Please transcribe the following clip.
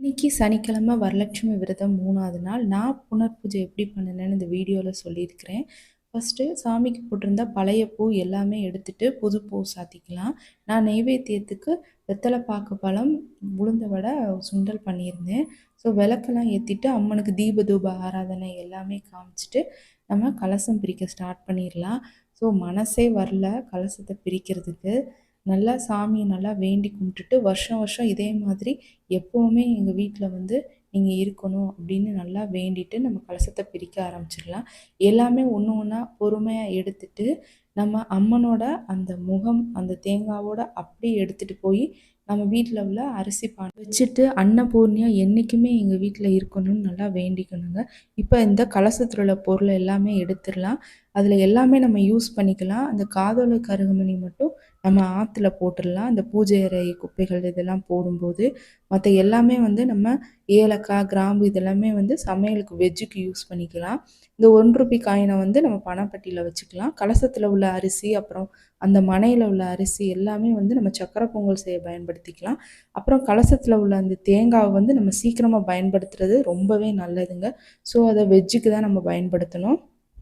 இன்னைக்கு சனிக்கிழமை வரலட்சுமி விரதம் மூணாவது நாள். நான் புனர் பூஜை எப்படி பண்ணினேன்னு இந்த வீடியோவில் சொல்லியிருக்கிறேன். ஃபஸ்ட்டு சாமிக்கு போட்டிருந்த பழைய பூ எல்லாமே எடுத்துட்டு புது பூ சாத்திக்கலாம். நான் நெய்வேத்தியத்துக்கு வெத்தலை பாக்கு பழம் உளுந்த வடை சுண்டல் பண்ணியிருந்தேன். ஸோ விளக்கெல்லாம் ஏற்றிட்டு அம்மனுக்கு தீப தூப ஆராதனை எல்லாமே காமிச்சிட்டு நம்ம கலசம் பிரிக்க ஸ்டார்ட் பண்ணிடலாம். ஸோ மனசே வரல கலசத்தை பிரிக்கிறதுக்கு. நல்லா சாமியை நல்லா வேண்டி கும்பிட்டுட்டு வருஷம் வருஷம் இதே மாதிரி எப்போவுமே எங்கள் வீட்டில் வந்து நீங்கள் இருக்கணும் அப்படின்னு நல்லா வேண்டிட்டு நம்ம கலசத்தை பிரிக்க ஆரம்பிச்சிடலாம். எல்லாமே ஒன்று ஒன்றா பொறுமையாக எடுத்துட்டு நம்ம அம்மனோட அந்த முகம் அந்த தேங்காவோட அப்படியே எடுத்துகிட்டு போய் நம்ம வீட்டில் உள்ள அரிசி பானை வச்சுட்டு அன்னபூர்ணியாக என்றைக்குமே எங்கள் வீட்டில் இருக்கணும்னு நல்லா வேண்டிக்கணுங்க. இப்போ இந்த கலசத்தில் உள்ள பொருளை எல்லாமே எடுத்துடலாம். அதில் எல்லாமே நம்ம யூஸ் பண்ணிக்கலாம். அந்த காதோல கருகமணி மட்டும் நம்ம ஆற்றுல போட்டுடலாம். அந்த பூஜை அறை குப்பைகள் இதெல்லாம் போடும்போது மற்ற எல்லாமே வந்து நம்ம ஏலக்காய் கிராம்பு இதெல்லாமே வந்து சமையலுக்கு வெஜ்ஜுக்கு யூஸ் பண்ணிக்கலாம். இந்த ஒன் ருபி காயினை வந்து நம்ம பணப்பட்டியில் வச்சுக்கலாம். கலசத்தில் உள்ள அரிசி அப்புறம் அந்த மனையில் உள்ள அரிசி எல்லாமே வந்து நம்ம சக்கரை பொங்கல் செய்ய பயன்படுத்திக்கலாம். அப்புறம் கலசத்தில் உள்ள அந்த தேங்காவை வந்து நம்ம சீக்கிரமாக பயன்படுத்துறது ரொம்பவே நல்லதுங்க. ஸோ அதை வெஜ்ஜுக்கு தான் நம்ம பயன்படுத்தணும்.